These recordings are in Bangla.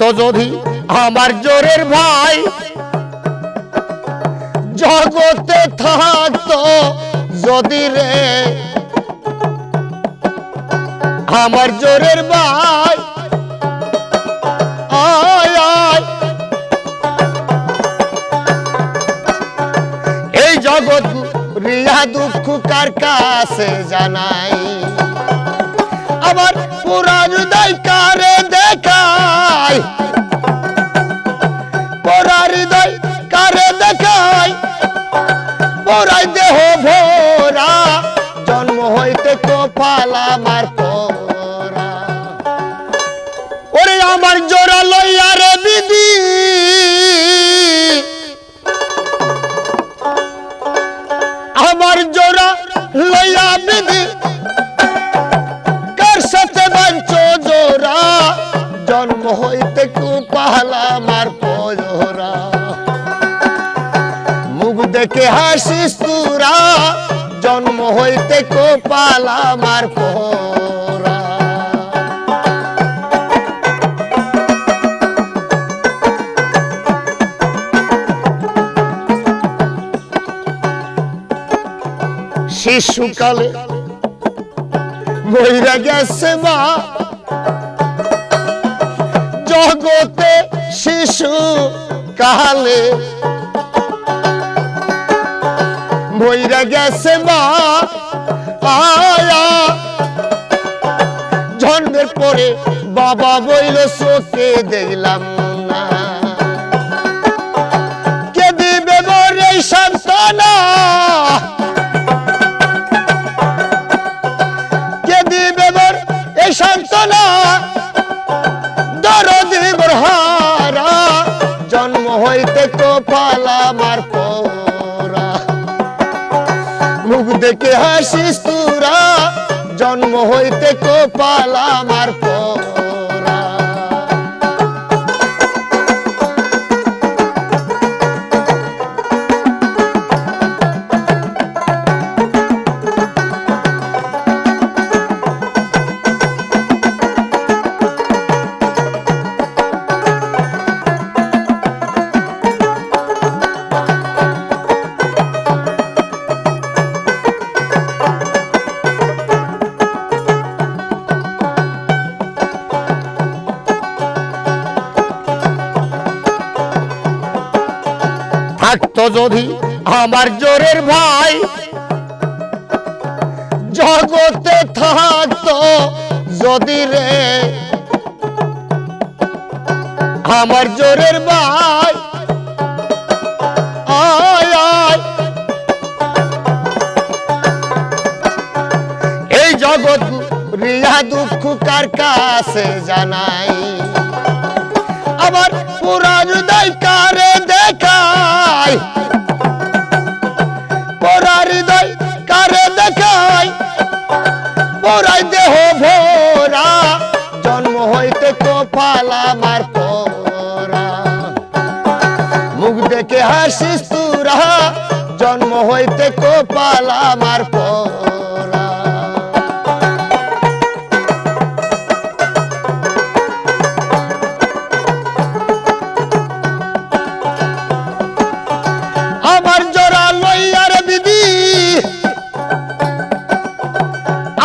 থাকতো যদি আমার জোরের ভাই জগতে থাকতো, যদি রে আমার জোরের ভাই, আয় এই জগৎ রিয়া দুঃখ কার কাছে জানাই? আবার পুরা হৃদয় কারে হৃদয় কারে দেখায় পুরাই দেহ ভোরা জন্ম হইতে কপাল আমার পরা। ওরে আমার জোড়া দেখে হাসিস তুরা জন্ম হইতে কোপাল আমার শিশুকালে বইরা গেছে মা। জগতে শিশু কালে বইরা গেছে মা, আয়া। জন্মের পরে বাবা বইল চোখে দেখলাম না। কে দিবে মোর এই সান্ত্বনা? কে দিবে মোর এই সান্ত্বনা? দরদি মোর হারা। জন্ম হইতে কপাল আমার পোরা দেখে হাসিস তুরা জন্ম হইতে কপাল আমার পোরা। থাকতো যদি আমার জোরের ভাই। জগতে থাকতো যদি রে। আমার জোরের ভাই। আয় এই জগৎ রিয়া দুঃখ কার কাছে জানাই? আবার পুরা হৃদয় কারে হৃদয় কারে দেখায় পুরাই দেহ ভোরা, জন্ম হইতে কপাল আমার পোরা। মুখ দেখে হাসিস তুরা, জন্ম হইতে কপাল আমার পোরা।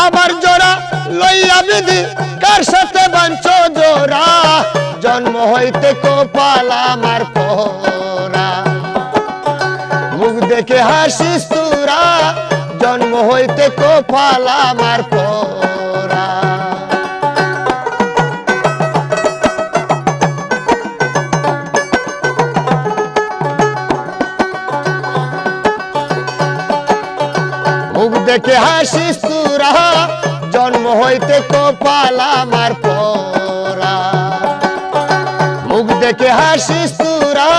আমার জোড়া লইয়া বিধি, কার সাথে বাঞ্চ জোড়া? জন্ম হইতে কপাল আমার পোরা মুখ দেখে হাসিস তুরা, জন্ম হইতে কপাল আমার পোরা দেখে হাসিস তুরা। জন্ম হইতে কপাল আমার পরা মুখ দেখে হাসিস তুরা।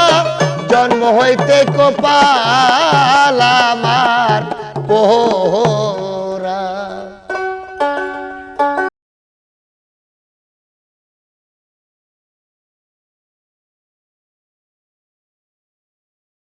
জন্ম হইতে কপাল আমার পোরা